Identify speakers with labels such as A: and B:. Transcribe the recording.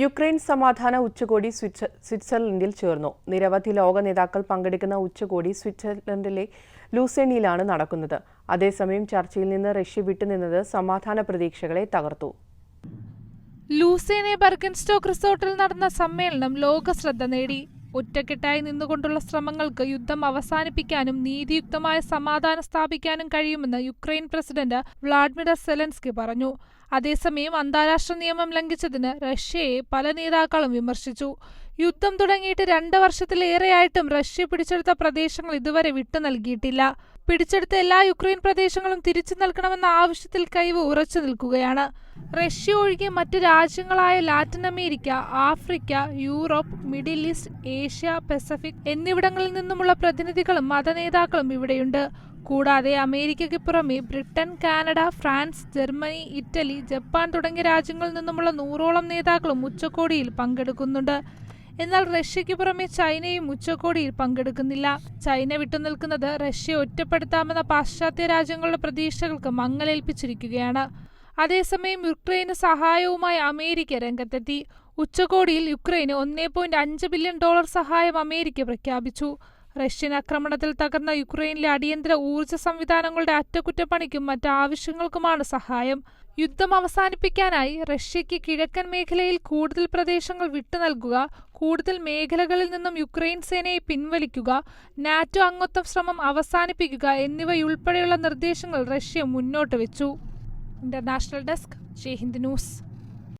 A: Ukraine സമാധാന ഉച്ചകോടി സ്വിറ്റ്സർലൻഡിൽ ചേർന്നു. നിരവധി ലോക നേതാക്കൾ പങ്കെടുക്കുന്ന ഉച്ചകോടി സ്വിറ്റ്സർലൻഡിലെ ലൂസേണിയിലാണ് നടക്കുന്നത്. അതേസമയം ചർച്ചയിൽ നിന്ന് റഷ്യ വിട്ടുനിന്നത് സമാധാന പ്രതീക്ഷകളെ തകർത്തു.
B: ലൂസേനെ ബർഗൻസ്റ്റോക്ക് റിസോർട്ടിൽ നടന്ന സമ്മേളനം ലോക ശ്രദ്ധ നേടി. ഒറ്റക്കെട്ടായി നിന്നുകൊണ്ടുള്ള ശ്രമങ്ങൾക്ക് യുദ്ധം അവസാനിപ്പിക്കാനും നീതിയുക്തമായ സമാധാനം സ്ഥാപിക്കാനും കഴിയുമെന്ന് യുക്രൈൻ പ്രസിഡന്റ് വ്ളാഡിമിർ സെലൻസ്കി പറഞ്ഞു. അതേസമയം അന്താരാഷ്ട്ര നിയമം ലംഘിച്ചതിന് റഷ്യയെ പല നേതാക്കളും വിമർശിച്ചു. യുദ്ധം തുടങ്ങിയിട്ട് രണ്ട് വർഷത്തിലേറെയായിട്ടും റഷ്യ പിടിച്ചെടുത്ത പ്രദേശങ്ങൾ ഇതുവരെ വിട്ടു നൽകിയിട്ടില്ല. പിടിച്ചെടുത്ത എല്ലാ യുക്രൈൻ പ്രദേശങ്ങളും തിരിച്ചു നൽകണമെന്ന ആവശ്യത്തിൽ കൈവ് ഉറച്ചു നിൽക്കുകയാണ്. റഷ്യ ഒഴികെ മറ്റ് രാജ്യങ്ങളായ Latin America Africa Europe Middle East Asia Pacific എന്നിവിടങ്ങളിൽ നിന്നുമുള്ള പ്രതിനിധികളും മതനേതാക്കളും ഇവിടെയുണ്ട്. കൂടാതെ അമേരിക്കയ്ക്ക് പുറമെ Britain Canada France Germany Italy Japan തുടങ്ങിയ രാജ്യങ്ങളിൽ നിന്നുമുള്ള നൂറോളം നേതാക്കളും ഉച്ചകോടിയിൽ പങ്കെടുക്കുന്നുണ്ട്. എന്നാൽ റഷ്യയ്ക്ക് പുറമെ ചൈനയും ഉച്ചകോടിയിൽ പങ്കെടുക്കുന്നില്ല. ചൈന വിട്ടുനിൽക്കുന്നത് റഷ്യ ഒറ്റപ്പെടുത്താമെന്ന പാശ്ചാത്യ രാജ്യങ്ങളുടെ പ്രതീക്ഷകൾക്ക് മങ്ങലേൽപ്പിച്ചിരിക്കുകയാണ്. അതേസമയം യുക്രൈന് സഹായവുമായി അമേരിക്ക രംഗത്തെത്തി. ഉച്ചകോടിയിൽ യുക്രൈന് ഒന്നേ പോയിന്റ് അഞ്ച് ബില്യൺ ഡോളർ സഹായം അമേരിക്ക പ്രഖ്യാപിച്ചു. റഷ്യൻ ആക്രമണത്തിൽ തകർന്ന യുക്രൈനിലെ അടിയന്തര ഊർജ സംവിധാനങ്ങളുടെ അറ്റകുറ്റപ്പണിക്കും മറ്റ് ആവശ്യങ്ങൾക്കുമാണ് സഹായം. യുദ്ധം അവസാനിപ്പിക്കാനായി റഷ്യയ്ക്ക് കിഴക്കൻ മേഖലയിൽ കൂടുതൽ പ്രദേശങ്ങൾ വിട്ടുനൽകുക കൂടുതൽ മേഖലകളിൽ നിന്നും യുക്രൈൻ സേനയെ പിൻവലിക്കുക നാറ്റോ അംഗത്വ ശ്രമം അവസാനിപ്പിക്കുക എന്നിവയുൾപ്പെടെയുള്ള നിർദ്ദേശങ്ങൾ റഷ്യ മുന്നോട്ട് വെച്ചു international desk Jai Hind news